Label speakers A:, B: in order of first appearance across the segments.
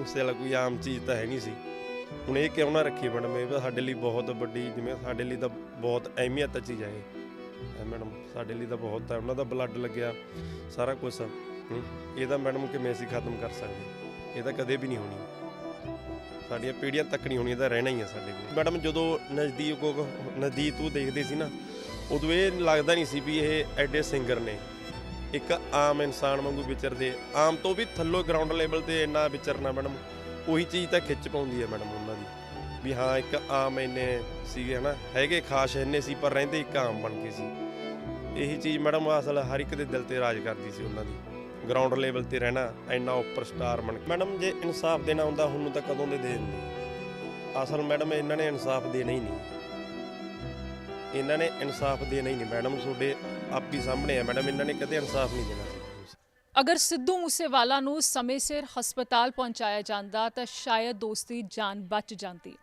A: ਮੂਸੇ ਵਾਲਾ ਕੋਈ ਆਮ ਚੀਜ਼ ਤਾਂ ਹੈ ਨਹੀਂ ਸੀ। ਹੁਣ ਇਹ ਕਿਉਂ ਨਾ ਰੱਖੀ ਮੈਡਮ ਇਹ ਤਾਂ ਸਾਡੇ ਲਈ ਬਹੁਤ ਵੱਡੀ ਜਿਵੇਂ ਸਾਡੇ ਲਈ ਤਾਂ ਬਹੁਤ ਅਹਿਮੀਅਤ ਚੀਜ਼ ਹੈ ਇਹ। ਮੈਡਮ ਸਾਡੇ ਲਈ ਤਾਂ ਬਹੁਤ ਹੈ, ਉਹਨਾਂ ਦਾ ਬਲੱਡ ਲੱਗਿਆ, ਸਾਰਾ ਕੁਝ ਇਹ ਤਾਂ ਮੈਡਮ ਕਿਵੇਂ ਅਸੀਂ ਖਤਮ ਕਰ ਸਕਦੇ? ਇਹ ਤਾਂ ਕਦੇ ਵੀ ਨਹੀਂ ਹੋਣੀ। ਸਾਡੀਆਂ ਪੀੜ੍ਹੀਆਂ ਤੱਕ ਨਹੀਂ ਹੋਣੀ, ਇਹ ਤਾਂ ਰਹਿਣਾ ਹੀ ਹੈ ਸਾਡੇ ਕੋਲ। ਮੈਡਮ ਜਦੋਂ ਨਜ਼ਦੀਕ ਨਜ਼ਦੀਕ ਤੂੰ ਦੇਖਦੇ ਸੀ ਨਾ, ਉਦੋਂ ਇਹ ਲੱਗਦਾ ਨਹੀਂ ਸੀ ਵੀ ਇਹ ਐਡੇ ਸਿੰਗਰ ਨੇ। ਇੱਕ ਆਮ ਇਨਸਾਨ ਵਾਂਗੂ ਵਿਚਰਦੇ ਆਮ ਤੋਂ ਵੀ ਥੱਲੋਂ ਗਰਾਊਂਡ ਲੈਵਲ ਤੇ ਇੰਨਾ ਵਿਚਰਨਾ ਮੈਡਮ, ਉਹੀ ਚੀਜ਼ ਤਾਂ ਖਿੱਚ ਪਾਉਂਦੀ ਹੈ ਮੈਡਮ ਉਹਨਾਂ ਦੀ। ਵੀ ਹਾਂ, ਇੱਕ ਆਮ ਇੰਨੇ ਸੀਗੇ ਹਨਾ, ਹੈਗੇ ਖਾਸ ਇੰਨੇ ਸੀ, ਪਰ ਰਹਿੰਦੇ ਇੱਕ ਆਮ ਬਣ ਕੇ ਸੀ। ਇਹੀ ਚੀਜ਼ ਮੈਡਮ ਅਸਲ ਹਰ ਇੱਕ ਦੇ ਦਿਲ ਤੇ ਰਾਜ ਕਰਦੀ ਸੀ ਉਹਨਾਂ ਦੀ। ਗਰਾਊਂਡ ਲੈਵਲ ਤੇ ਰਹਿਣਾ, ਇੰਨਾ ਉੱਪਰ ਸਟਾਰ ਬਣ ਮੈਡਮ, ਜੇ ਇਨਸਾਫ ਦੇਣਾ ਹੁੰਦਾ, ਹੁਣ ਨੂੰ ਤਾਂ ਕਦੋਂ ਦੇ ਦੇ ਦਿੰਦੇ? ਅਸਲ ਮੈਡਮ, ਇਹਨਾਂ ਨੇ ਇਨਸਾਫ ਦੇਣਾ ਹੀ ਨਹੀਂ। ਇਹਨਾਂ ਨੇ ਇਨਸਾਫ ਦੇਣਾ ਹੀ ਨਹੀਂ। ਮੈਡਮ, ਤੁਹਾਡੇ ਆਪ ਸਾਹਮਣੇ ਆ ਮੈਡਮ, ਇਹਨਾਂ ਨੇ ਕਦੇ ਇਨਸਾਫ ਨਹੀਂ ਦੇਣਾ। ਸੀ
B: ਅਗਰ ਸਿੱਧੂ ਮੂਸੇਵਾਲਾ ਨੂੰ ਸਮੇਂ ਸਿਰ ਹਸਪਤਾਲ ਪਹੁੰਚਾਇਆ ਜਾਂਦਾ ਤਾਂ ਸ਼ਾਇਦ ਦੋਸਤੀ ਜਾਨ ਬਚ ਜਾਂਦੀ।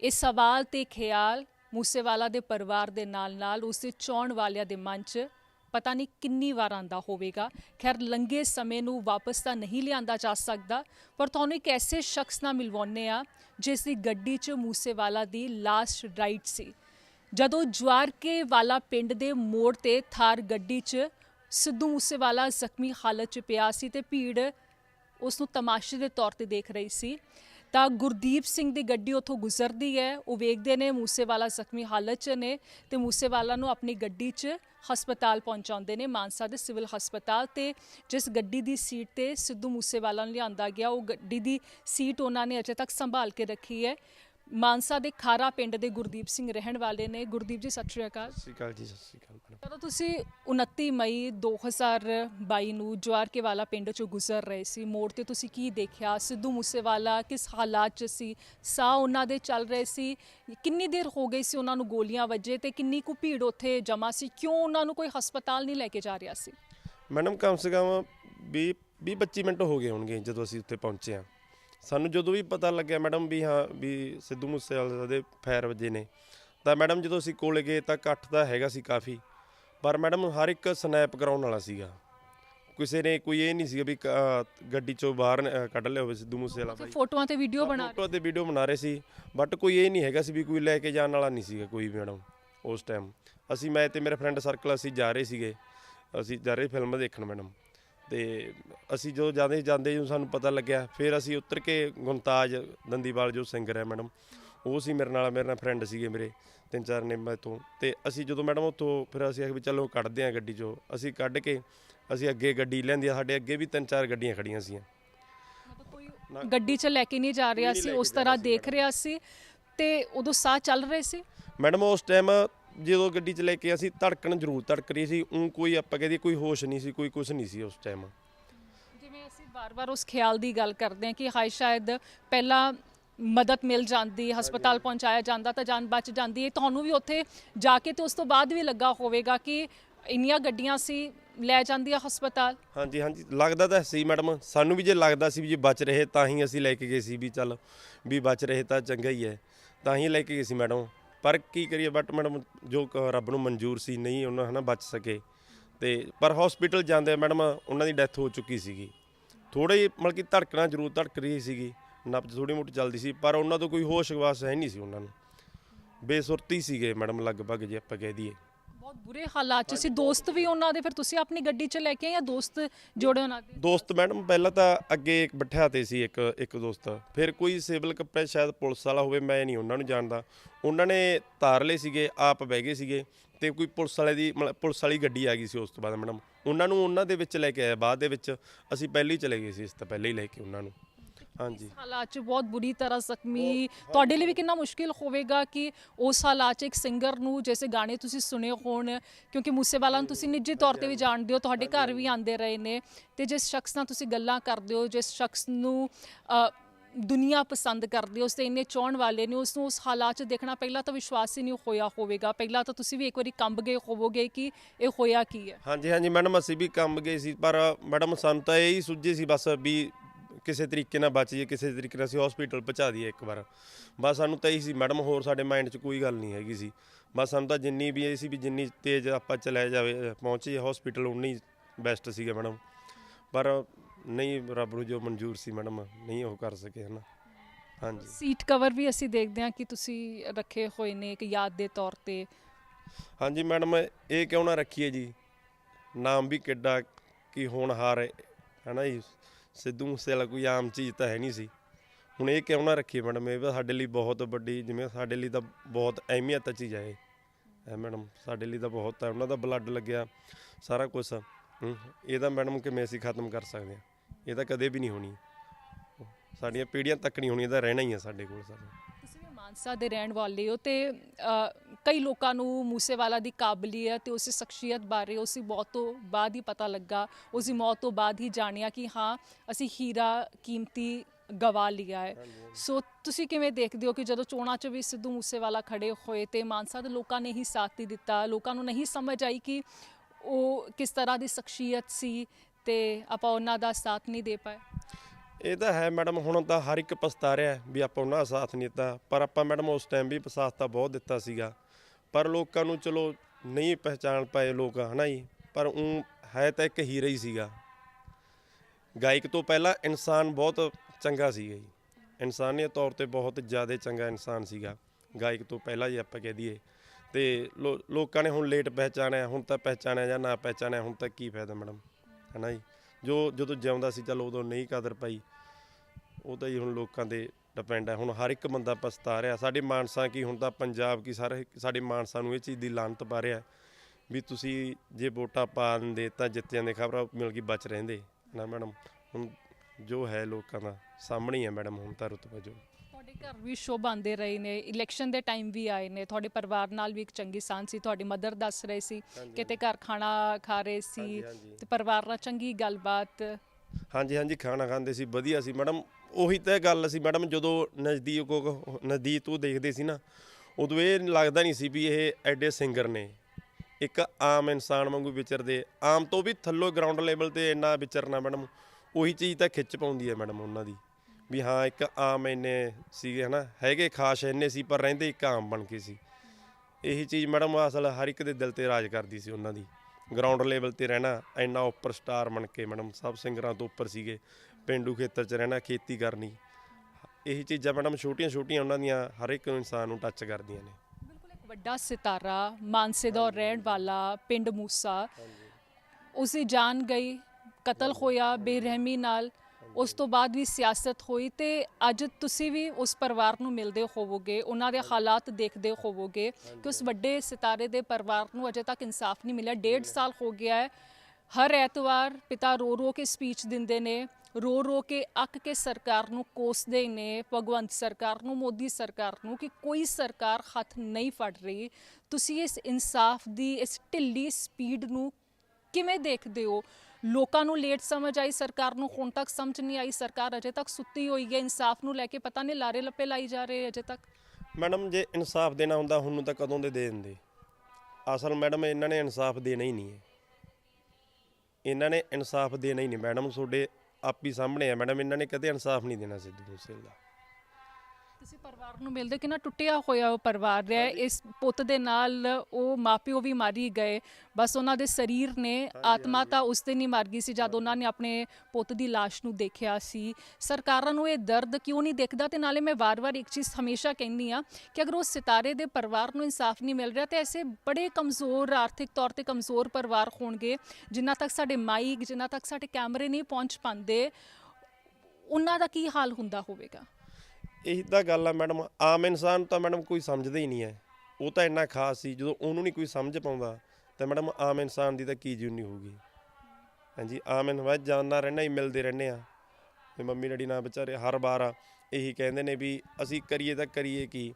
B: ਇਹ ਸਵਾਲ ਤੇ ਖਿਆਲ ਮੂਸੇਵਾਲਾ ਦੇ ਪਰਿਵਾਰ ਦੇ ਨਾਲ-ਨਾਲ ਉਸ ਦੇ ਚਾਹਣ ਵਾਲਿਆਂ ਦੇ ਮਨ 'ਚ ਪਤਾ ਨਹੀਂ ਕਿੰਨੀ ਵਾਰ ਆਂਦਾ ਹੋਵੇਗਾ। ਖੈਰ ਲੰਗੇ ਸਮੇਂ ਨੂੰ ਵਾਪਸ ਤਾਂ ਨਹੀਂ ਲਿਆਂਦਾ ਜਾ ਸਕਦਾ, ਪਰ ਤੁਹਾਨੂੰ ਇੱਕ ਐਸੇ ਸ਼ਖਸ ਨਾਲ ਮਿਲਵਾਉਂਦੇ ਆ ਜਿਸ ਦੀ ਗੱਡੀ 'ਚ ਮੂਸੇਵਾਲਾ ਦੀ ਲਾਸਟ ਰਾਈਡ ਸੀ। ਜਦੋਂ ਜਵਾਰਕੇ ਵਾਲਾ ਪਿੰਡ ਦੇ ਮੋੜ ਤੇ ਥਾਰ ਗੱਡੀ 'ਚ ਸਿੱਧੂ ਮੂਸੇਵਾਲਾ ਜ਼ਖਮੀ ਹਾਲਤ 'ਚ ਪਿਆ ਸੀ ਤੇ ਭੀੜ ਉਸ ਨੂੰ ਤਮਾਸ਼ੇ ਦੇ ਤੌਰ ਤੇ ਦੇਖ ਰਹੀ ਸੀ, ਤਾਂ ਗੁਰਦੀਪ ਸਿੰਘ ਦੀ ਗੱਡੀ ਉੱਥੋਂ ਗੁਜ਼ਰਦੀ ਹੈ, ਉਹ ਵੇਖਦੇ ਨੇ ਮੂਸੇਵਾਲਾ ਜ਼ਖਮੀ ਹਾਲਤ 'ਚ ਨੇ ਤੇ ਮੂਸੇਵਾਲਾ ਨੂੰ ਆਪਣੀ ਗੱਡੀ 'ਚ ਹਸਪਤਾਲ ਪਹੁੰਚਾਉਂਦੇ ਨੇ, ਮਾਨਸਾ ਦੇ ਸਿਵਲ ਹਸਪਤਾਲ ਤੇ ਜਿਸ ਗੱਡੀ ਦੀ ਸੀਟ ਤੇ ਸਿੱਧੂ ਮੂਸੇਵਾਲਾ ਨੂੰ ਲਿਆਂਦਾ ਗਿਆ, ਉਹ ਗੱਡੀ ਦੀ ਸੀਟ ਉਹਨਾਂ ਨੇ ਅਜੇ ਤੱਕ ਸੰਭਾਲ ਕੇ ਰੱਖੀ ਹੈ। ਮਾਨਸਾ ਦੇ ਖਾਰਾ ਪਿੰਡ ਦੇ ਗੁਰਦੀਪ ਸਿੰਘ ਰਹਿਣ ਵਾਲੇ ਨੇ। ਗੁਰਦੀਪ ਜੀ ਸਤਿ ਸ਼੍ਰੀ ਅਕਾਲ।
A: ਸਤਿ ਸ਼੍ਰੀ ਅਕਾਲ ਜੀ ਸਤਿ ਸ਼੍ਰੀ ਅਕਾਲ ਮੈਡਮ।
B: ਜਦੋਂ ਤੁਸੀਂ 29 ਮਈ 2022 ਨੂੰ ਜਵਾਰਕੇ ਵਾਲਾ ਪਿੰਡ ਚੋਂ ਗੁਜ਼ਰ ਰਹੇ ਸੀ ਮੋੜ ਤੇ ਤੁਸੀਂ ਕੀ ਦੇਖਿਆ? ਸਿੱਧੂ ਮੂਸੇਵਾਲਾ ਕਿਸ ਹਾਲਾਤ 'ਚ ਸੀ? ਸਾਹ ਉਹਨਾਂ ਦੇ ਚੱਲ ਰਹੇ ਸੀ? ਕਿੰਨੀ ਦੇਰ ਹੋ ਗਈ ਸੀ ਉਹਨਾਂ ਨੂੰ ਗੋਲੀਆਂ ਵੱਜੇ ਤੇ ਕਿੰਨੀ ਕੁ ਭੀੜ ਉੱਥੇ ਜਮਾ ਸੀ? ਕਿਉਂ ਉਹਨਾਂ ਨੂੰ ਕੋਈ ਹਸਪਤਾਲ ਨਹੀਂ ਲੈ ਕੇ ਜਾ ਰਿਹਾ ਸੀ?
A: ਮੈਡਮ ਕਮ ਸੇ ਕਮ 20 20 25 ਮਿੰਟ ਹੋ ਗਏ ਹੋਣਗੇ ਜਦੋਂ ਅਸੀਂ ਉੱਥੇ ਪਹੁੰਚੇ ਆ ਸਾਨੂੰ ਜਦੋਂ ਵੀ ਪਤਾ ਲੱਗਿਆ ਮੈਡਮ ਵੀ ਹਾਂ ਵੀ ਸਿੱਧੂ ਮੂਸੇਵਾਲੇ ਦੇ ਫਾਇਰ ਵੱਜੇ ਨੇ ਤਾਂ ਮੈਡਮ ਜਦੋਂ ਅਸੀਂ ਕੋਲੇ ਗਏ ਤਾਂ ਇਕੱਠ ਤਾਂ ਹੈਗਾ ਸੀ ਕਾਫੀ ਪਰ ਮੈਡਮ ਹਰ ਇੱਕ ਸਨੈਪ ਕਰਾਉਣ ਵਾਲਾ ਸੀਗਾ। ਕਿਸੇ ਨੇ ਕੋਈ ਇਹ ਨਹੀਂ ਸੀਗਾ ਵੀ ਕ- ਗੱਡੀ ਚੋਂ ਬਾਹਰ ਨ- ਕੱਢ ਲਿਆ ਹੋਵੇ ਸਿੱਧੂ ਮੂਸੇਵਾਲਾ ਬਾਈ।
B: ਫੋਟੋਆਂ ਤੇ ਵੀਡੀਓ ਬਣਾ ਰਹੇ
A: ਫੋਟੋ ਤੇ ਵੀਡੀਓ ਬਣਾ ਰਹੇ ਸੀ ਬਟ ਕੋਈ ਇਹ ਨਹੀਂ ਹੈਗਾ ਸੀ ਵੀ ਕੋਈ ਲੈ ਕੇ ਜਾਣ ਵਾਲਾ ਨਹੀਂ ਸੀਗਾ ਕੋਈ ਵੀ ਮੈਡਮ ਉਸ ਟਾਈਮ ਅਸੀਂ ਮੈਂ ਤੇ ਮੇਰੇ ਫਰੈਂਡ ਸਰਕਲ ਅਸੀਂ ਜਾ ਰਹੇ ਸੀਗੇ ਅਸੀਂ ਜਾ ਰਹੇ ਫਿਲਮ ਦੇਖਣ ਮੈਡਮ। ਤੇ ਅਸੀਂ ਜਦੋਂ ਜਾਂਦੇ ਜਾਂਦੇ ਜਦੋਂ ਸਾਨੂੰ ਪਤਾ ਲੱਗਿਆ ਫਿਰ ਅਸੀਂ ਉਤਰ ਕੇ ਗੁਮਤਾਜ ਦੰਦੀਵਾਲ ਜੋ ਸਿੰਗਰ ਹੈ ਮੈਡਮ ਉਹ ਸੀ ਮੇਰੇ ਨਾਲ ਮੇਰੇ ਨਾਲ ਫਰੈਂਡ ਸੀਗੇ ਮੇਰੇ ਤਿੰਨ ਚਾਰ ਨੇ ਮੈਂ ਤੋਂ। ਤੇ ਅਸੀਂ ਜਦੋਂ ਮੈਡਮ ਉੱਥੋਂ ਫਿਰ ਅਸੀਂ ਆਖਿਆ ਵੀ ਚਲੋ ਕੱਢਦੇ ਹਾਂ ਗੱਡੀ ਚੋਂ ਅਸੀਂ ਕੱਢ ਕੇ ਅਸੀਂ ਅੱਗੇ ਗੱਡੀ ਲੈਂਦੀ ਆ ਸਾਡੇ ਅੱਗੇ ਵੀ ਤਿੰਨ ਚਾਰ ਗੱਡੀਆਂ ਖੜੀਆਂ ਸੀਆਂ।
B: ਕੋਈ ਗੱਡੀ 'ਚ ਲੈ ਕੇ ਨਹੀਂ ਜਾ ਰਿਹਾ ਸੀ ਉਸ ਤਰ੍ਹਾਂ
A: ਰਿਹਾ ਸੀ
B: ਦੇਖ ਰਿਹਾ ਸੀ ਤੇ ਉਦੋਂ ਸਾਹ ਚੱਲ ਰਹੇ ਸੀ?
A: ਮੈਡਮ ਉਸ ਟਾਈਮ ਜਦੋਂ ਗੱਡੀ 'ਚ ਲੈ ਕੇ ਅਸੀਂ ਧੜਕਣ ਜ਼ਰੂਰ ਧੜਕ ਰਹੀ ਸੀ ਉਹ ਕੋਈ ਆਪਾਂ ਕਹਦੇ ਕੋਈ ਹੋਸ਼ ਨਹੀਂ ਸੀ ਕੋਈ ਕੁਝ ਨਹੀਂ ਸੀ ਉਸ ਟਾਈਮ
B: ਜਿਵੇਂ ਅਸੀਂ ਬਾਰ-ਬਾਰ ਉਸ ਖਿਆਲ ਦੀ ਗੱਲ ਕਰਦੇ ਹਾਂ ਕਿ ਹਾਏ ਸ਼ਾਇਦ ਪਹਿਲਾਂ ਮਦਦ ਮਿਲ ਜਾਂਦੀ ਹਸਪਤਾਲ ਪਹੁੰਚਾਇਆ ਜਾਂਦਾ ਤਾਂ ਜਾਨ ਬਚ ਜਾਂਦੀ ਹੈ। ਤੁਹਾਨੂੰ ਵੀ ਉੱਥੇ ਜਾ ਕੇ ਤੇ ਉਸ ਤੋਂ ਬਾਅਦ ਵੀ ਲੱਗਾ ਹੋਵੇਗਾ ਕਿ ਇੰਨੀਆਂ ਗੱਡੀਆਂ ਸੀ ਲੈ ਜਾਂਦੀਆਂ ਹਸਪਤਾਲ?
A: ਹਾਂਜੀ ਹਾਂਜੀ। ਲੱਗਦਾ ਤਾਂ ਸੀ ਮੈਡਮ। ਸਾਨੂੰ ਵੀ ਜੇ ਲੱਗਦਾ ਸੀ ਵੀ ਜੇ ਬਚ ਰਹੇ ਤਾਂ ਹੀ ਅਸੀਂ ਲੈ ਕੇ ਗਏ ਸੀ ਵੀ ਚੱਲ ਵੀ ਬਚ ਰਹੇ ਤਾਂ ਚੰਗਾ ਹੀ ਹੈ। ਤਾਂ ਹੀ ਲੈ ਕੇ ਗਏ ਸੀ ਮੈਡਮ। ਪਰ ਕੀ ਕਰੀਏ ਬਟ ਮੈਡਮ ਜੋ ਕ- ਰੱਬ ਨੂੰ ਮਨਜ਼ੂਰ ਸੀ, ਨਹੀਂ ਉਹਨਾਂ ਹਨਾ ਬਚ ਸਕੇ। ਤੇ ਪਰ ਹਸਪੀਟਲ ਜਾਂਦੇ ਮੈਡਮ ਉਹਨਾਂ ਦੀ ਡੈਥ ਹੋ ਚੁੱਕੀ ਸੀਗੀ। ਥੋੜੀ ਮਤਲਬ ਕਿ ਧੜਕਣਾ ਜ਼ਰੂਰ ਧੜਕ ਰਹੀ ਸੀਗੀ ਨਬਜ਼ ਥੋੜੀ ਮੋਟੀ ਚੱਲਦੀ ਸੀ, ਪਰ ਉਹਨਾਂ ਤੋਂ ਕੋਈ ਹੋਸ਼ ਹਵਾਸ ਹੈ ਨਹੀਂ ਸੀ ਉਹਨਾਂ ਨੂੰ। ਬੇਸੁਰਤੀ ਸੀਗੇ ਮੈਡਮ ਲਗਭਗ ਜੇ ਆਪਾਂ ਕਹਿ ਦਈਏ।
B: ਬਹੁਤ ਬੁਰੇ ਹਾਲਾਤ 'ਚ ਸੀ। ਦੋਸਤ ਵੀ ਉਹਨਾਂ ਦੇ, ਫਿਰ ਤੁਸੀਂ ਆਪਣੀ ਗੱਡੀ 'ਚ ਲੈ ਕੇ ਆਏ ਜਾਂ ਦੋਸਤ ਜੋੜੇ ਉਹਨਾਂ ਦੇ?
A: ਦੋਸਤ ਮੈਡਮ, ਪਹਿਲਾਂ ਤਾਂ ਅੱਗੇ ਇੱਕ ਬਿਠਾ ਤੇ ਸੀ ਇੱਕ ਇੱਕ ਦੋਸਤ। ਫਿਰ ਕੋਈ ਸਿਵਲ ਕੱਪੜੇ ਸ਼ਾਇਦ ਪੁਲਿਸ ਵਾਲਾ ਹੋਵੇ, ਮੈਂ ਨਹੀਂ, ਉਹਨਾਂ ਨੂੰ ਜਾਣਦਾ। ਉਹਨਾਂ ਨੇ ਤਾਰ ਲਏ ਸੀਗੇ, ਆਪ ਬਹਿ ਗਏ ਸੀਗੇ ਤੇ ਕੋਈ ਪੁਲਿਸ ਵਾਲੇ ਦੀ, ਮਤਲਬ ਪੁਲਿਸ ਵਾਲੀ ਗੱਡੀ ਆ ਗਈ ਸੀ ਉਸ ਤੋਂ ਬਾਅਦ ਮੈਡਮ। ਉਹਨਾਂ ਨੂੰ ਉਹਨਾਂ ਦੇ ਵਿੱਚ ਲੈ ਕੇ ਆਇਆ, ਬਾਅਦ ਦੇ ਵਿੱਚ ਅਸੀਂ ਪਹਿਲੇ ਹੀ ਚਲੇ ਗਏ ਸੀ ਇਸ ਤੋਂ ਪਹਿਲੇ ਹੀ ਲੈ ਕੇ ਉਹਨਾਂ ਨੂੰ। ਹਾਂਜੀ।
B: ਹਾਲਾਤ 'ਚ ਬਹੁਤ ਬੁਰੀ ਤਰ੍ਹਾਂ ਜ਼ਖਮੀ। ਤੁਹਾਡੇ ਲਈ ਵੀ ਕਿੰਨਾ ਮੁਸ਼ਕਿਲ ਹੋਵੇਗਾ ਕਿ ਉਸ ਹਾਲਾਤ 'ਚ ਇੱਕ ਸਿੰਗਰ ਨੂੰ ਜੈਸੇ ਗਾਣੇ ਤੁਸੀਂ ਸੁਣੇ ਹੋਣ ਕਿਉਂਕਿ ਮੂਸੇਵਾਲਾ ਨੂੰ ਤੁਸੀਂ ਨਿੱਜੀ ਤੌਰ ਤੇ ਵੀ ਜਾਣਦੇ ਹੋ ਤੁਹਾਡੇ ਘਰ ਵੀ ਆਂਦੇ ਰਹੇ ਨੇ। ਤੇ ਜਿਸ ਸ਼ਖਸ ਨਾਲ ਤੁਸੀਂ ਗੱਲਾਂ ਕਰਦੇ ਹੋ ਜਿਸ ਸ਼ਖਸ ਨੂੰ ਅ, ਦੁਨੀਆ ਪਸੰਦ ਕਰਦੀ ਹੈ ਉਸ ਤੇ ਇੰਨੇ ਚਾਹਣ ਵਾਲੇ ਨੇ ਉਸ ਨੂੰ ਉਸ ਹਾਲਾਤ 'ਚ ਦੇਖਣਾ ਪਹਿਲਾਂ ਤਾਂ ਵਿਸ਼ਵਾਸ ਹੀ ਨਹੀਂ ਹੋਇਆ ਹੋਵੇਗਾ। ਪਹਿਲਾਂ ਤਾਂ ਤੁਸੀਂ ਵੀ ਇੱਕ ਵਾਰੀ ਕੰਬ ਗਏ ਹੋਵੋਗੇ ਕਿ ਇਹ ਹੋਇਆ ਕੀ ਹੈ?
A: ਹਾਂਜੀ ਹਾਂਜੀ ਮੈਡਮ ਅਸੀਂ ਵੀ ਕੰਮ ਗਏ ਸੀ ਪਰ ਮੈਡਮ ਸਾਨੂੰ ਤਾਂ ਇਹ ਹੀ ਸੁੱਝੇ ਸੀ ਬਸ ਵੀ ਕਿਸੇ ਤਰੀਕੇ ਨਾਲ ਬਚ ਜਾਈਏ ਕਿਸੇ ਤਰੀਕੇ ਨਾਲ ਅਸੀਂ ਹਸਪੀਟਲ ਪਹੁੰਚਾ ਦਈਏ ਇੱਕ ਵਾਰ। ਬਸ ਸਾਨੂੰ ਤਾਂ ਇਹੀ ਸੀ ਮੈਡਮ ਹੋਰ ਸਾਡੇ ਮਾਈਂਡ 'ਚ ਕੋਈ ਗੱਲ ਨਹੀਂ ਹੈਗੀ ਸੀ। ਬਸ ਸਾਨੂੰ ਤਾਂ ਜਿੰਨੀ ਵੀ ਇਹ ਸੀ ਵੀ ਜਿੰਨੀ ਤੇਜ਼ ਆਪਾਂ ਚਲਾਇਆ ਜਾਵੇ ਪਹੁੰਚੀਏ ਹਸਪੀਟਲ ਉਨੀ ਬੈਸਟ ਸੀਗਾ ਮੈਡਮ। ਪਰ ਨਹੀਂ ਰੱਬ ਨੂੰ ਜੋ ਮਨਜ਼ੂਰ ਸੀ ਮੈਡਮ ਨਹੀਂ ਉਹ ਕਰ ਸਕੇ ਹਨਾ। ਹਾਂਜੀ।
B: ਸੀਟ ਕਵਰ ਵੀ ਅਸੀਂ ਦੇਖਦੇ ਹਾਂ ਕਿ ਤੁਸੀਂ ਰੱਖੇ ਹੋਏ ਨੇ ਇੱਕ ਯਾਦ ਦੇ ਤੌਰ ਤੇ।
A: ਹਾਂਜੀ ਮੈਡਮ ਇਹ ਕਿਉਂ ਨਾ ਰੱਖੀਏ ਜੀ? ਨਾਮ ਵੀ ਕਿੱਡਾ ਕੀ ਹੋਣਹਾਰ ਹੈ ਹਨਾ ਜੀ? ਸਿੱਧੂ ਮੂਸੇਵਾਲਾ ਕੋਈ ਆਮ ਚੀਜ਼ ਤਾਂ ਹੈ ਨਹੀਂ ਸੀ। ਹੁਣ ਇਹ ਕਿਉਂ ਨਾ ਰੱਖੀਏ ਮੈਡਮ? ਇਹ ਵੀ ਸਾਡੇ ਲਈ ਬਹੁਤ ਵੱਡੀ, ਜਿਵੇਂ ਸਾਡੇ ਲਈ ਤਾਂ ਬਹੁਤ ਅਹਿਮੀਅਤ ਚੀਜ਼ ਹੈ ਇਹ। ਹੈ ਮੈਡਮ? ਸਾਡੇ ਲਈ ਤਾਂ ਬਹੁਤ ਹੈ ਉਹਨਾਂ ਦਾ ਬਲੱਡ ਲੱਗਿਆ, ਸਾਰਾ ਕੁਝ ਤਾਂ ਮੈਡਮ ਕਿਵੇਂ ਅਸੀਂ ਖਤਮ ਕਰ ਸਕਦੇ ਹਾਂ ਇਹ ਤਾਂ ਕਦੇ ਵੀ ਨਹੀਂ ਹੋਣੀ। ਸਾਡੀਆਂ ਪੀੜ੍ਹੀਆਂ ਤੱਕ ਨਹੀਂ ਹੋਣੀ ਇਹਦਾ ਰਹਿਣਾ ਹੀ ਹੈ ਸਾਡੇ ਕੋਲ ਸਾਨੂੰ
B: ਮਾਨਸਾ ਦੇ ਰਹਿਣ ਵਾਲੇ ਹੋ ਤੇ ਕਈ ਲੋਕਾਂ ਨੂੰ ਮੂਸੇਵਾਲਾ ਦੀ ਕਾਬਲੀਅਤ ਤੇ ਉਸ ਦੀ ਸ਼ਖਸੀਅਤ ਬਾਰੇ ਉਸ ਦੀ ਮੌਤ ਤੋਂ ਬਾਅਦ ਹੀ ਪਤਾ ਲੱਗਾ ਉਸ ਦੀ ਮੌਤ ਤੋਂ ਬਾਅਦ ਹੀ ਜਾਣਿਆ ਕਿ ਹਾਂ ਅਸੀਂ ਹੀਰਾ ਕੀਮਤੀ ਗਵਾ ਲਿਆ ਹੈ। ਸੋ ਤੁਸੀਂ ਕਿਵੇਂ ਦੇਖਦੇ ਹੋ ਕਿ ਜਦੋਂ ਚੋਣਾਂ 'ਚ ਵੀ ਸਿੱਧੂ ਮੂਸੇਵਾਲਾ ਖੜੇ ਹੋਏ ਤੇ ਮਾਨਸਾ ਦੇ ਲੋਕਾਂ ਨੇ ਹੀ ਸਾਥ ਨਹੀਂ ਦਿੱਤਾ ਲੋਕਾਂ ਨੂੰ ਨਹੀਂ ਸਮਝ ਆਈ ਕਿ ਉਹ ਕਿਸ ਤਰ੍ਹਾਂ ਦੀ ਸ਼ਖਸੀਅਤ ਸੀ ਤੇ ਆਪਾਂ ਉਹਨਾਂ ਦਾ ਸਾਥ ਨਹੀਂ ਦੇ ਪਾਏ?
A: ਇਹ ਤਾਂ ਹੈ ਮੈਡਮ, ਹੁਣ ਤਾਂ ਹਰ ਇੱਕ ਪਛਤਾ ਰਿਹਾ ਹੈ ਵੀ ਆਪਾਂ ਉਹਨਾਂ ਦਾ ਸਾਥ ਨਹੀਂ ਦਿੱਤਾ। ਪਰ ਆਪਾਂ ਮੈਡਮ ਉਸ ਟਾਈਮ ਵੀ ਸਾਥ ਤਾਂ ਬਹੁਤ ਦਿੱਤਾ ਸੀਗਾ। ਪਰ ਲੋਕਾਂ ਨੂੰ ਚਲੋ ਨਹੀਂ ਪਹਿਚਾਣ ਪਾਏ ਲੋਕ, ਹਨਾ ਜੀ? ਪਰ ਉਹ ਹੈ ਤਾਂ ਇੱਕ ਹੀਰਾ ਹੀ ਸੀਗਾ। ਗਾਇਕ ਤੋਂ ਪਹਿਲਾਂ ਇਨਸਾਨ ਬਹੁਤ ਚੰਗਾ ਸੀਗਾ ਜੀ। ਇਨਸਾਨੀਅਤ ਤੌਰ ਤੇ ਬਹੁਤ ਜ਼ਿਆਦਾ ਚੰਗਾ ਇਨਸਾਨ ਸੀਗਾ। ਗਾਇਕ ਤੋਂ ਪਹਿਲਾਂ ਜੇ ਆਪਾਂ ਕਹਿ ਦਈਏ। ਤੇ ਲੋ- ਲੋਕਾਂ ਨੇ ਹੁਣ ਲੇਟ ਪਹਿਚਾਣਿਆ, ਹੁਣ ਤਾਂ ਪਹਿਚਾਣਿਆ ਜਾਂ ਨਾ ਪਹਿਚਾਣਿਆ, ਹੁਣ ਤਾਂ ਕੀ ਫਾਇਦਾ ਮੈਡਮ? ਹਨਾ ਜੀ? ਜੋ ਜਦੋਂ ਜਿਉਂਦਾ ਸੀ, ਚੱਲ ਉਦੋਂ ਨਹੀਂ ਕਦਰ ਪਾਈ। ਉਹ ਤਾਂ ਹੀ ਹੁਣ ਲੋਕਾਂ ਦੇ ਡਿਪੈਂਡ ਹੈ ਹੁਣ ਹਰ ਇੱਕ ਬੰਦਾ ਪਛਤਾ ਰਿਹਾ। ਸਾਡੇ ਮਾਨਸਾ ਕੀ ਹੁਣ ਤਾਂ ਪੰਜਾਬ ਕੀ ਸਾਰੇ ਸਾਡੇ ਮਾਨਸਾ ਨੂੰ ਇਹ ਚੀਜ਼ ਦੀ ਲਾਨਤ ਪਾ ਰਿਹਾ ਵੀ ਤੁਸੀਂ ਜੇ ਵੋਟਾਂ ਪਾ ਦਿੰਦੇ ਤਾਂ ਜਿੱਤ ਜਾਂਦੇ। ਖਬਰ ਮਿਲ ਗਈ, ਬਚ ਰਹਿੰਦੇ। ਨਾ ਮੈਡਮ, ਹੁਣ ਜੋ ਹੈ ਲੋਕਾਂ ਦਾ, ਸਾਹਮਣੇ ਹੈ ਮੈਡਮ, ਹੁਣ ਤਾਂ ਰੁਤਬਾ ਜੋ।
B: ਤੁਹਾਡੇ ਘਰ ਵੀ ਸ਼ੋਭ ਆਉਂਦੇ ਰਹੇ ਨੇ ਇਲੈਕਸ਼ਨ ਦੇ ਟਾਈਮ ਵੀ ਆਏ ਨੇ ਤੁਹਾਡੇ ਪਰਿਵਾਰ ਨਾਲ ਵੀ ਇੱਕ ਚੰਗੀ ਸਾਂਝ ਸੀ ਤੁਹਾਡੀ ਮਦਰ ਦੱਸ ਰਹੇ ਸੀ ਕਿਤੇ ਘਰ ਖਾਣਾ ਖਾ ਰਹੇ ਸੀ
A: ਹਾਂਜੀ, ਹਾਂਜੀ।
B: ਤੇ ਪਰਿਵਾਰ ਨਾਲ ਚੰਗੀ ਗੱਲਬਾਤ।
A: ਹਾਂਜੀ ਹਾਂਜੀ ਖਾਣਾ ਖਾਂਦੇ ਸੀ ਵਧੀਆ ਸੀ। ਮੈਡਮ ਉਹੀ ਤਾਂ ਗੱਲ ਸੀ ਮੈਡਮ ਜਦੋਂ ਨਜ਼ਦੀਕ ਨਜ਼ਦੀਕ ਤੋਂ ਦੇਖਦੇ ਸੀ ਨਾ ਉਦੋਂ ਇਹ ਲੱਗਦਾ ਨਹੀਂ ਸੀ ਵੀ ਇਹ ਐਡੇ ਸਿੰਗਰ ਨੇ। ਇੱਕ ਆਮ ਇਨਸਾਨ ਵਾਂਗੂ ਵਿਚਰਦੇ ਆਮ ਤੋਂ ਵੀ ਥੱਲੋਂ ਗਰਾਊਂਡ ਲੈਵਲ ਤੇ ਇੰਨਾ ਵਿਚਰਨਾ ਮੈਡਮ ਉਹੀ ਚੀਜ਼ ਤਾਂ ਖਿੱਚ ਪਾਉਂਦੀ ਹੈ ਮੈਡਮ ਉਹਨਾਂ ਦੀ। ਵੀ ਹਾਂ ਇੱਕ ਆਮ ਇੰਨੇ ਸੀਗੇ ਹਨਾ ਹੈਗੇ ਖਾਸ ਇੰਨੇ ਸੀ ਪਰ ਰਹਿੰਦੇ ਇੱਕ ਆਮ ਬਣ ਕੇ ਸੀ। ਇਹੀ ਚੀਜ਼ ਮੈਡਮ ਅਸਲ ਹਰ ਇੱਕ ਦੇ ਦਿਲ ਤੇ ਰਾਜ ਕਰਦੀ ਸੀ ਉਹਨਾਂ ਦੀ। ਗਰਾਊਂਡ ਲੈਵਲ ਤੇ ਰਹਿਣਾ ਇੰਨਾ ਉੱਪਰ ਸਟਾਰ ਬਣ ਕੇ ਮੈਡਮ ਸਭ ਸਿੰਗਰਾਂ ਤੋਂ ਉੱਪਰ ਸੀਗੇ ਪਿੰਡੂ ਖੇਤਰ 'ਚ ਰਹਿਣਾ ਖੇਤੀ ਕਰਨੀ। ਇਹੀ ਚੀਜ਼ਾਂ ਮੈਡਮ ਛੋਟੀਆਂ ਛੋਟੀਆਂ ਉਹਨਾਂ ਦੀਆਂ ਹਰ ਇੱਕ ਇਨਸਾਨ ਨੂੰ ਟੱਚ ਕਰਦੀਆਂ ਨੇ।
B: ਬਿਲਕੁਲ ਇੱਕ ਵੱਡਾ ਸਿਤਾਰਾ ਮਾਨਸੇ ਦਾ ਰਹਿਣ ਵਾਲਾ ਪਿੰਡ ਮੂਸਾ। ਉਸ ਜਾਨ ਗਈ ਕਤਲ ਹੋਇਆ ਬੇਰਹਿਮੀ ਨਾਲ। ਉਸ ਤੋਂ ਬਾਅਦ ਵੀ ਸਿਆਸਤ ਹੋਈ ਤੇ ਅੱਜ ਤੁਸੀਂ ਵੀ ਉਸ ਪਰਿਵਾਰ ਨੂੰ ਮਿਲਦੇ ਹੋਵੋਗੇ, ਉਹਨਾਂ ਦੇ ਹਾਲਾਤ ਦੇਖਦੇ ਹੋਵੋਗੇ ਕਿ ਉਸ ਵੱਡੇ ਸਿਤਾਰੇ ਦੇ ਪਰਿਵਾਰ ਨੂੰ ਅਜੇ ਤੱਕ ਇਨਸਾਫ ਨਹੀਂ ਮਿਲਿਆ। ਡੇਢ ਸਾਲ ਹੋ ਗਿਆ ਹੈ। ਹਰ ਐਤਵਾਰ ਪਿਤਾ ਰੋ ਰੋ ਕੇ ਸਪੀਚ ਦਿੰਦੇ ਨੇ, ਰੋ ਰੋ ਕੇ ਅੱਕ ਕੇ ਸਰਕਾਰ ਨੂੰ ਕੋਸਦੇ ਨੇ, ਭਗਵੰਤ ਸਰਕਾਰ ਨੂੰ, ਮੋਦੀ ਸਰਕਾਰ ਨੂੰ ਕਿ ਕੋਈ ਸਰਕਾਰ ਹੱਥ ਨਹੀਂ ਫੜ ਰਹੀ। ਤੁਸੀਂ ਇਸ ਇਨਸਾਫ ਦੀ, ਇਸ ਢਿੱਲੀ ਸਪੀਡ ਨੂੰ ਕਿਵੇਂ ਦੇਖਦੇ ਹੋ? ਲੋਕਾਂ ਨੂੰ ਲੇਟ ਸਮਝ ਆਈ, ਸਰਕਾਰ ਨੂੰ ਹੁਣ ਤੱਕ ਸਮਝ ਨਹੀਂ ਆਈ, ਸਰਕਾਰ ਅਜੇ ਤੱਕ ਸੁੱਤੀ ਹੋਈ ਹੈ, ਇਨਸਾਫ ਨੂੰ ਲੈ ਕੇ ਪਤਾ ਨਹੀਂ ਲਾਰੇ ਲੱਪੇ ਲਾਈ ਜਾ ਰਹੇ ਅਜੇ ਤੱਕ।
A: ਮੈਡਮ, ਜੇ ਇਨਸਾਫ ਦੇਣਾ ਹੁੰਦਾ, ਹੁਣ ਨੂੰ ਤਾਂ ਕਦੋਂ ਦੇ ਦੇ ਦਿੰਦੇ? ਅਸਲ ਮੈਡਮ, ਇਹਨਾਂ ਨੇ ਇਨਸਾਫ ਦੇਣਾ ਹੀ ਨਹੀਂ ਹੈ। ਇਹਨਾਂ ਨੇ ਇਨਸਾਫ ਦੇਣਾ ਹੀ ਨਹੀਂ। ਮੈਡਮ, ਤੁਹਾਡੇ ਆਪ ਹੀ ਸਾਹਮਣੇ ਹੈ ਮੈਡਮ, ਇਹਨਾਂ ਨੇ ਕਦੇ ਇਨਸਾਫ ਨਹੀਂ ਦੇਣਾ ਸਿੱਧੂ ਮੂਸੇਵਾਲਾ
B: ਤੁਸੀਂ ਪਰਿਵਾਰ ਨੂੰ ਮਿਲਦੇ ਕਿੰਨਾ ਟੁੱਟਿਆ ਹੋਇਆ ਉਹ ਪਰਿਵਾਰ ਰਿਹਾ। ਇਸ ਪੁੱਤ ਦੇ ਨਾਲ ਉਹ ਮਾਪਿਓ ਵੀ ਮਾਰੀ ਗਏ। ਬਸ ਉਹਨਾਂ ਦੇ ਸਰੀਰ ਨੇ ਆਤਮਾ ਤਾਂ ਉਸ ਦਿਨ ਹੀ ਮਰ ਗਈ ਸੀ ਜਦ ਉਹਨਾਂ ਨੇ ਆਪਣੇ ਪੁੱਤ ਦੀ ਲਾਸ਼ ਨੂੰ ਦੇਖਿਆ ਸੀ। ਸਰਕਾਰਾਂ ਨੂੰ ਇਹ ਦਰਦ ਕਿਉਂ ਨਹੀਂ ਦਿਖਦਾ? ਤੇ ਨਾਲੇ ਮੈਂ ਵਾਰ-ਵਾਰ ਇੱਕ ਚੀਜ਼ ਹਮੇਸ਼ਾ ਕਹਿੰਦੀ ਆ ਕਿ ਅਗਰ ਉਹ ਸਿਤਾਰੇ ਦੇ ਪਰਿਵਾਰ ਨੂੰ ਇਨਸਾਫ ਨਹੀਂ ਮਿਲ ਰਿਹਾ ਤੇ ਐਸੇ ਬੜੇ ਕਮਜ਼ੋਰ ਆਰਥਿਕ ਤੌਰ ਤੇ ਕਮਜ਼ੋਰ ਪਰਿਵਾਰ ਹੋਣਗੇ ਜਿਨ੍ਹਾਂ ਤੱਕ ਸਾਡੇ ਮਾਈਕ ਜਿਨ੍ਹਾਂ ਤੱਕ ਸਾਡੇ ਕੈਮਰੇ ਨਹੀਂ ਪਹੁੰਚ ਪਾਉਂਦੇ ਉਹਨਾਂ ਦਾ ਕੀ ਹਾਲ ਹੁੰਦਾ ਹੋਵੇਗਾ?
A: ਇਹੀ ਤਾਂ ਗੱਲ ਆ ਮੈਡਮ, ਆਮ ਇਨਸਾਨ ਤਾਂ ਮੈਡਮ ਕੋਈ ਸਮਝਦਾ ਹੀ ਨਹੀਂ ਹੈ। ਉਹ ਤਾਂ ਇੰਨਾ ਖਾਸ ਸੀ, ਜਦੋਂ ਉਹਨੂੰ ਨਹੀਂ ਕੋਈ ਸਮਝ ਪਾਉਂਦਾ, ਤਾਂ ਮੈਡਮ ਆਮ ਇਨਸਾਨ ਦੀ ਤਾਂ ਕੀ ਜੂਨੀ ਹੋਊਗੀ। ਹਾਂਜੀ, ਆਮ ਇਨਸਾਨ ਜਾਣਦਾ ਰਹਿਣਾ ਹੀ ਮਿਲਦੇ ਰਹਿੰਦੇ ਆ। ਤੇ ਮੰਮੀ ਡੈਡੀ ਨਾਲ ਵਿਚਾਰੇ ਹਰ ਵਾਰ ਇਹੀ ਕਹਿੰਦੇ ਨੇ ਵੀ ਅਸੀਂ ਕਰੀਏ ਤਾਂ ਕਰੀਏ ਕੀ?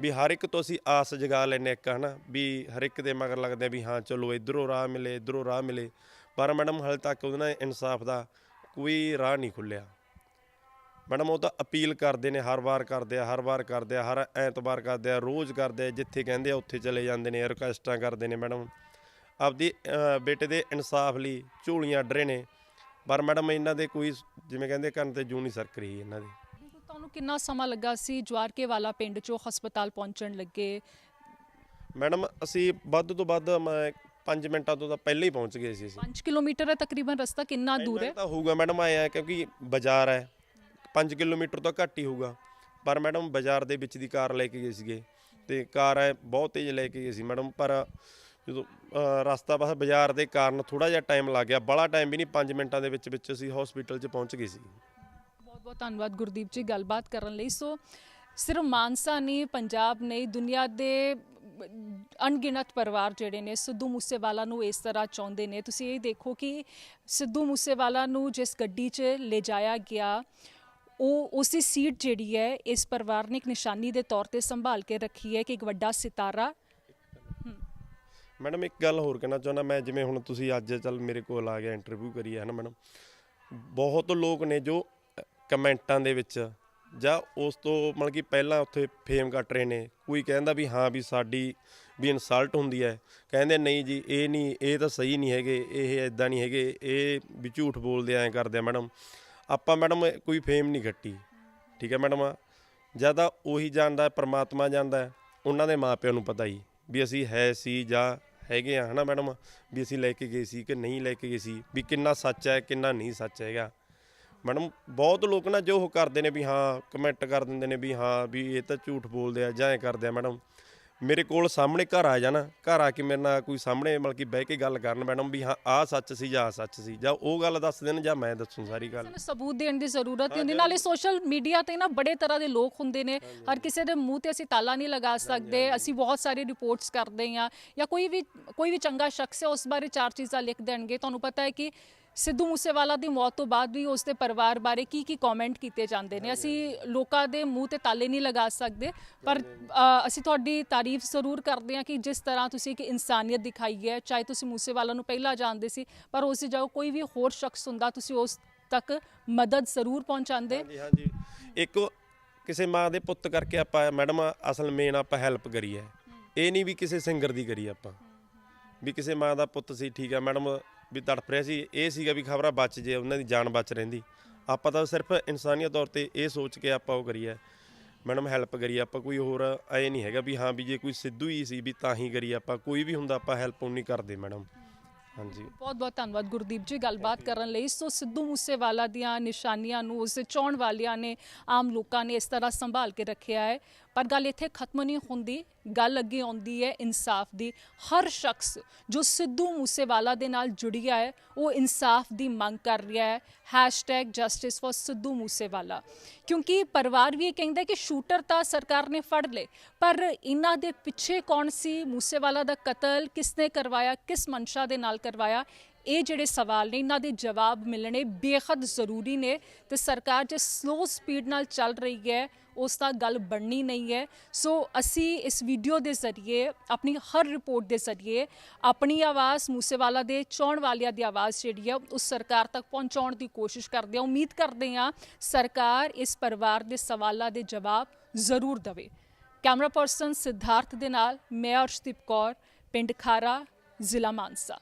A: ਵੀ ਹਰ ਇੱਕ ਤੋਂ ਅਸੀਂ ਆਸ ਜਗਾ ਲੈਨੇ ਇੱਕ, ਹਨਾ? ਵੀ ਹਰ ਇੱਕ ਦੇ ਮਗਰ ਲੱਗਦੇ ਵੀ ਹਾਂ, ਚਲੋ ਇਧਰੋਂ ਰਾਹ ਮਿਲੇ, ਇਧਰੋਂ ਰਾਹ ਮਿਲੇ। ਪਰ ਮੈਡਮ ਹਾਲੇ ਤੱਕ ਉਹਨਾਂ ਨਾਲ ਇਨਸਾਫ ਦਾ ਕੋਈ ਰਾਹ ਨਹੀਂ ਖੁੱਲਿਆ। ਮੈਡਮ ਉਹ ਤਾਂ ਅਪੀਲ ਕਰਦੇ ਨੇ ਹਰ ਵਾਰ ਕਰਦੇ ਆ ਹਰ ਵਾਰ ਕਰਦੇ ਆ ਹਰ ਐਤਵਾਰ ਕਰਦੇ ਆ ਰੋਜ਼ ਕਰਦੇ ਆ ਜਿੱਥੇ ਕਹਿੰਦੇ ਆ ਉੱਥੇ ਚਲੇ ਜਾਂਦੇ ਨੇ ਰਿਕੁਐਸਟਾਂ ਕਰਦੇ ਨੇ ਮੈਡਮ। ਆਪਦੀ ਬੇਟੇ ਦੇ ਇਨਸਾਫ ਲਈ ਝੋਲੀਆਂ ਅੱਡ ਰਹੇ ਨੇ ਪਰ ਮੈਡਮ ਇਹਨਾਂ ਦੇ ਕੋਈ ਜਿਵੇਂ ਕਹਿੰਦੇ ਕੰਨ ਤੇ ਜੂ ਨਹੀਂ ਸਰਕ ਰਹੀ ਇਹਨਾਂ ਦੀ।
B: ਤੁਹਾਨੂੰ ਕਿੰਨਾ ਸਮਾਂ ਲੱਗਾ ਸੀ ਜਵਾਰਕੇ ਵਾਲਾ ਪਿੰਡ ਚੋਂ ਹਸਪਤਾਲ ਪਹੁੰਚਣ ਲੱਗੇ?
A: ਮੈਡਮ ਅਸੀਂ ਵੱਧ ਤੋਂ ਵੱਧ ਮੈਂ 5 ਮਿੰਟਾਂ ਤੋਂ ਤਾਂ ਪਹਿਲਾਂ ਹੀ ਪਹੁੰਚ ਗਏ ਸੀ ਅਸੀਂ।
B: 5 ਕਿਲੋਮੀਟਰ ਹੈ ਤਕਰੀਬਨ ਰਸਤਾ ਕਿੰਨਾ ਦੂਰ ਹੈ?
A: ਤਾਂ ਹੋਊਗਾ ਮੈਡਮ ਆਇਆ ਕਿਉਂਕਿ ਬਾਜ਼ਾਰ ਹੈ। 5 ਕਿਲੋਮੀਟਰ ਤੋਂ ਘੱਟ ਹੀ ਹੋਊਗਾ। ਪਰ ਮੈਡਮ ਬਾਜ਼ਾਰ ਦੇ ਵਿੱਚ ਦੀ ਕਾਰ ਲੈ ਕੇ ਗਏ ਸੀਗੇ ਤੇ ਕਾਰ ਹੈ ਬਹੁਤ ਤੇਜ਼ ਲੈ ਕੇ ਗਏ ਸੀ ਮੈਡਮ। ਪਰ ਜਦੋਂ ਰਸਤਾ ਬਸ ਬਾਜ਼ਾਰ ਦੇ ਕਾਰਨ ਥੋੜਾ ਜਿਹਾ ਟਾਈਮ ਲੱਗ ਗਿਆ। ਬੜਾ ਟਾਈਮ ਵੀ ਨਹੀਂ 5 ਮਿੰਟਾਂ ਦੇ ਵਿੱਚ ਵਿੱਚ ਅਸੀਂ ਹਸਪੀਟਲ 'ਚ ਪਹੁੰਚ ਗਏ ਸੀ।
B: ਬਹੁਤ ਬਹੁਤ ਧੰਨਵਾਦ ਗੁਰਦੀਪ ਜੀ ਗੱਲਬਾਤ ਕਰਨ ਲਈ। ਸੋ ਸਿਰਫ ਮਾਨਸਾ ਨਹੀਂ, ਪੰਜਾਬ ਨਹੀਂ, ਦੁਨੀਆ ਦੇ ਅਣਗਿਣਤ ਪਰਿਵਾਰ ਜਿਹੜੇ ਨੇ ਸਿੱਧੂ ਮੂਸੇਵਾਲਾ ਨੂੰ ਇਸ ਤਰ੍ਹਾਂ ਚਾਹੁੰਦੇ ਨੇ। ਤੁਸੀਂ ਇਹ ਦੇਖੋ ਕਿ ਸਿੱਧੂ ਮੂਸੇਵਾਲਾ ਨੂੰ ਜਿਸ ਗੱਡੀ 'ਚ ਲਿਜਾਇਆ ਗਿਆ ਉਹ, ਉਸੇ ਸੀਟ ਜਿਹੜੀ ਹੈ, ਇਸ ਪਰਿਵਾਰ ਨੇ ਇੱਕ ਨਿਸ਼ਾਨੀ ਦੇ ਤੌਰ ਤੇ ਸੰਭਾਲ ਕੇ ਰੱਖੀ ਹੈ ਕਿ ਇੱਕ ਵੱਡਾ ਸਿਤਾਰਾ।
A: ਮੈਡਮ, ਇੱਕ ਗੱਲ ਹੋਰ ਕਹਿਣਾ ਚਾਹੁੰਦਾ, ਮੈਂ ਜਿਵੇਂ ਹੁਣ ਤੁਸੀਂ ਅੱਜ ਚੱਲ ਮੇਰੇ ਕੋਲ ਆ ਗਿਆ ਇੰਟਰਵਿਊ ਕਰੀ ਹੈ ਨਾ ਮੈਡਮ। ਬਹੁਤ ਲੋਕ ਨੇ ਜੋ ਕਮੈਂਟਾਂ ਦੇ ਵਿੱਚ ਜਾਂ ਉਸ ਤੋਂ ਮਤਲਬ ਕਿ ਪਹਿਲਾਂ ਉੱਥੇ ਫੇਮ ਕੱਟ ਰਹੇ ਨੇ, ਕੋਈ ਕਹਿੰਦਾ ਵੀ ਹਾਂ ਵੀ ਸਾਡੀ ਵੀ ਇਨਸਲਟ ਹੁੰਦੀ ਹੈ। ਕਹਿੰਦੇ ਨਹੀਂ ਜੀ, ਇਹ ਨਹੀਂ, ਇਹ ਤਾਂ ਸਹੀ ਨਹੀਂ ਹੈਗੇ, ਇਹ ਇਦਾਂ ਨਹੀਂ ਹੈਗੇ, ਇਹ ਵੀ ਝੂਠ ਬੋਲਦੇ ਐਂ ਕਰਦੇ ਆ ਮੈਡਮ। ਆਪਾਂ ਮੈਡਮ ਕੋਈ ਫੇਮ ਨਹੀਂ ਖੱਟੀ, ਠੀਕ ਹੈ ਮੈਡਮ? ਜਾਂ ਤਾਂ ਉਹੀ ਜਾਣਦਾ ਪਰਮਾਤਮਾ ਪ੍ਰਮਾਤਮਾ ਜਾਣਦਾ ਉਹਨਾਂ ਦੇ ਮਾਪਿਆਂ ਨੂੰ ਪਤਾ ਹੀ ਵੀ ਅਸੀਂ ਹੈ, ਸੀ ਜਾਂ ਹੈਗੇ ਆ, ਹਨਾ ਮੈਡਮ? ਵੀ ਅਸੀਂ ਲੈ ਕੇ ਗਏ ਸੀ ਕਿ ਨਹੀਂ ਲੈ ਕੇ ਗਏ ਸੀ, ਵੀ ਕਿੰਨਾ ਸੱਚ ਹੈ, ਕਿੰਨਾ ਨਹੀਂ ਸੱਚ ਹੈਗਾ। ਮੈਡਮ, ਬਹੁਤ ਲੋਕ ਨਾ ਜੋ ਉਹ ਕਰਦੇ ਨੇ ਵੀ ਹਾਂ, ਕਮੈਂਟ ਕਰ ਦਿੰਦੇ ਨੇ ਵੀ ਹਾਂ, ਵੀ ਇਹ ਤਾਂ ਝੂਠ ਬੋਲਦੇ ਆ ਜਾਂ ਐ ਕਰਦੇ ਆ ਮੈਡਮ। ਮੇਰੇ ਕੋਲ ਸਾਹਮਣੇ ਘਰ ਆ ਜਾਣਾ ਘਰ ਆ ਕੇ ਮੇਰੇ ਨਾਲ ਕੋਈ ਸਾਹਮਣੇ ਮਤਲਬ ਕਿ ਬਹਿ ਕੇ ਗੱਲ ਕਰਨ ਮੈਡਮ ਵੀ ਹਾਂ ਆਹ ਸੱਚ ਸੀ ਜਾਂ ਆਹ ਸੱਚ ਸੀ ਜਾਂ ਉਹ ਗੱਲ ਦੱਸ ਦੇਣ ਜਾਂ ਮੈਂ ਦੱਸੂ ਸਾਰੀ ਗੱਲ।
B: ਸਾਨੂੰ ਸਬੂਤ ਦੇਣ ਦੀ ਜ਼ਰੂਰਤ ਨਹੀਂ ਹੁੰਦੀ। ਨਾਲੇ ਸੋਸ਼ਲ ਮੀਡੀਆ ਤੇ ਨਾ ਬੜੇ ਤਰ੍ਹਾਂ ਦੇ ਲੋਕ ਹੁੰਦੇ ਨੇ। ਹਰ ਕਿਸੇ ਦੇ ਮੂੰਹ ਤੇ ਅਸੀਂ ਤਾਲਾ ਨਹੀਂ ਲਗਾ ਸਕਦੇ। ਅਸੀਂ ਬਹੁਤ ਸਾਰੀ ਰਿਪੋਰਟਸ ਕਰਦੇ ਹਾਂ ਜਾਂ ਕੋਈ ਵੀ ਕੋਈ ਵੀ ਚੰਗਾ ਸ਼ਖਸ ਹੈ ਉਸ ਬਾਰੇ ਚਾਰ ਚੀਜ਼ਾਂ ਲਿਖ ਦੇਣਗੇ। ਤੁਹਾਨੂੰ ਪਤਾ ਹੈ ਕਿ ਸਿੱਧੂ ਮੂਸੇਵਾਲਾ ਦੀ ਮੌਤ ਤੋਂ ਬਾਅਦ ਵੀ ਉਸ ਦੇ ਪਰਿਵਾਰ ਬਾਰੇ ਕੀ ਕੀ ਕਮੈਂਟ ਕੀਤੇ ਜਾਂਦੇ ਨੇ? ਅਸੀਂ ਲੋਕਾਂ ਦੇ ਮੂੰਹ ਤੇ ਤਾਲੇ ਨਹੀਂ ਲਗਾ ਸਕਦੇ, ਪਰ ਅਸੀਂ ਤੁਹਾਡੀ ਤਾਰੀਫ ਜ਼ਰੂਰ ਕਰਦੇ ਹਾਂ ਕਿ ਜਿਸ ਤਰ੍ਹਾਂ ਤੁਸੀਂ ਇੱਕ ਇਨਸਾਨੀਅਤ ਦਿਖਾਈ ਹੈ, ਚਾਹੇ ਤੁਸੀਂ ਮੂਸੇਵਾਲਾ ਨੂੰ ਪਹਿਲਾਂ ਜਾਣਦੇ ਸੀ, ਪਰ ਉਸ ਦੀ ਜਗ੍ਹਾ ਕੋਈ ਵੀ ਹੋਰ ਸ਼ਖਸ ਹੁੰਦਾ, ਤੁਸੀਂ ਉਸ ਤੱਕ ਮਦਦ ਜ਼ਰੂਰ ਪਹੁੰਚਾਉਂਦੇ।
A: ਹਾਂਜੀ ਇੱਕ ਕਿਸੇ ਮਾਂ ਦੇ ਪੁੱਤ ਕਰਕੇ ਆਪਾਂ, ਮੈਡਮ, ਅਸਲ ਮੇਨ ਆਪਾਂ ਹੈਲਪ ਕਰੀ ਹੈ। ਇਹ ਨਹੀਂ ਵੀ ਕਿਸੇ ਸਿੰਗਰ ਦੀ ਕਰੀ ਆਪਾਂ। ਵੀ ਕਿਸੇ ਮਾਂ ਦਾ ਪੁੱਤ ਸੀ, ਠੀਕ ਹੈ, ਮੈਡਮ ਵੀ ਤੜਫ ਰਿਹਾ ਸੀ ਇਹ ਸੀਗਾ ਵੀ ਖਬਰਾਂ ਬਚ ਜੇ ਉਹਨਾਂ ਦੀ ਜਾਨ ਬਚ ਰਹਿੰਦੀ। ਆਪਾਂ ਤਾਂ ਸਿਰਫ ਇਨਸਾਨੀਅਤ ਤੌਰ ਤੇ ਇਹ ਸੋਚ ਕੇ ਆਪਾਂ ਉਹ ਕਰੀ ਹੈ ਮੈਡਮ ਹੈਲਪ ਕਰੀ ਆਪਾਂ ਕੋਈ ਹੋਰ ਐ ਨਹੀਂ ਹੈਗਾ ਵੀ ਹਾਂ ਵੀ ਜੇ ਕੋਈ ਸਿੱਧੂ ਹੀ ਸੀ ਵੀ ਤਾਂ ਹੀ ਕਰੀ ਆਪਾਂ ਕੋਈ ਵੀ ਹੁੰਦਾ ਆਪਾਂ ਹੈਲਪ ਨਹੀਂ ਕਰਦੇ ਮੈਡਮ। ਹਾਂਜੀ।
B: ਬਹੁਤ ਬਹੁਤ ਧੰਨਵਾਦ ਗੁਰਦੀਪ ਜੀ ਗੱਲਬਾਤ ਕਰਨ ਲਈ। ਸੋ ਸਿੱਧੂ ਮੂਸੇਵਾਲਾ ਦੀਆਂ ਨਿਸ਼ਾਨੀਆਂ ਨੂੰ ਉਸ ਦੇ ਚਾਹਣ ਵਾਲਿਆਂ ਨੇ ਆਮ ਲੋਕਾਂ ਨੇ ਇਸ ਤਰ੍ਹਾਂ ਸੰਭਾਲ ਕੇ ਰੱਖਿਆ ਹੈ। ਪਰ ਗੱਲ ਇੱਥੇ ਖਤਮ ਨਹੀਂ ਹੁੰਦੀ, ਗੱਲ ਅੱਗੇ ਆਉਂਦੀ ਹੈ ਇਨਸਾਫ ਦੀ। ਹਰ ਸ਼ਖਸ ਜੋ ਸਿੱਧੂ ਮੂਸੇਵਾਲਾ ਦੇ ਨਾਲ ਜੁੜਿਆ ਹੈ, ਉਹ ਇਨਸਾਫ ਦੀ ਮੰਗ ਕਰ ਰਿਹਾ ਹੈ #justice for ਸਿੱਧੂ ਮੂਸੇਵਾਲਾ। ਕਿਉਂਕਿ ਪਰਿਵਾਰ ਵੀ ਇਹ ਕਹਿੰਦਾ ਕਿ ਸ਼ੂਟਰ ਤਾਂ ਸਰਕਾਰ ਨੇ ਫੜ ਲਏ, ਪਰ ਇਹਨਾਂ ਦੇ ਪਿੱਛੇ ਕੌਣ ਸੀ? ਮੂਸੇਵਾਲਾ ਦਾ ਕਤਲ ਕਿਸ ਨੇ ਕਰਵਾਇਆ, ਕਿਸ ਮਨਸ਼ਾ ਦੇ ਨਾਲ ਕਰਵਾਇਆ? ਇਹ ਜਿਹੜੇ ਸਵਾਲ ਨੇ, ਇਹਨਾਂ ਦੇ ਜਵਾਬ ਮਿਲਣੇ ਬੇਹੱਦ ਜ਼ਰੂਰੀ ਨੇ ਤੇ ਸਰਕਾਰ ਜੇ ਸਲੋ ਸਪੀਡ ਨਾਲ ਚੱਲ ਰਹੀ ਹੈ, ਉਸ ਦਾ ਗੱਲ ਬਣਨੀ ਨਹੀਂ ਹੈ। ਸੋ ਅਸੀਂ ਇਸ ਵੀਡੀਓ ਦੇ ਜ਼ਰੀਏ, ਆਪਣੀ ਹਰ ਰਿਪੋਰਟ ਦੇ ਜ਼ਰੀਏ, ਆਪਣੀ ਆਵਾਜ਼ ਮੂਸੇਵਾਲਾ ਦੇ ਚਾਹਣ ਵਾਲਿਆਂ ਦੀ ਆਵਾਜ਼ ਜਿਹੜੀ ਹੈ, ਉਸ ਸਰਕਾਰ ਤੱਕ ਪਹੁੰਚਾਉਣ ਦੀ ਕੋਸ਼ਿਸ਼ ਕਰਦੇ ਹਾਂ। ਉਮੀਦ ਕਰਦੇ ਹਾਂ ਸਰਕਾਰ ਇਸ ਪਰਿਵਾਰ ਦੇ ਸਵਾਲਾਂ ਦੇ ਜਵਾਬ ਜ਼ਰੂਰ ਦੇਵੇ। ਕੈਮਰਾ ਪਰਸਨ ਸਿਧਾਰਥ ਦੇ ਨਾਲ, ਮੈਂ ਅਰਸ਼ਦੀਪ ਕੌਰ, ਪਿੰਡ ਖਾਰਾ, ਜ਼ਿਲ੍ਹਾ ਮਾਨਸਾ।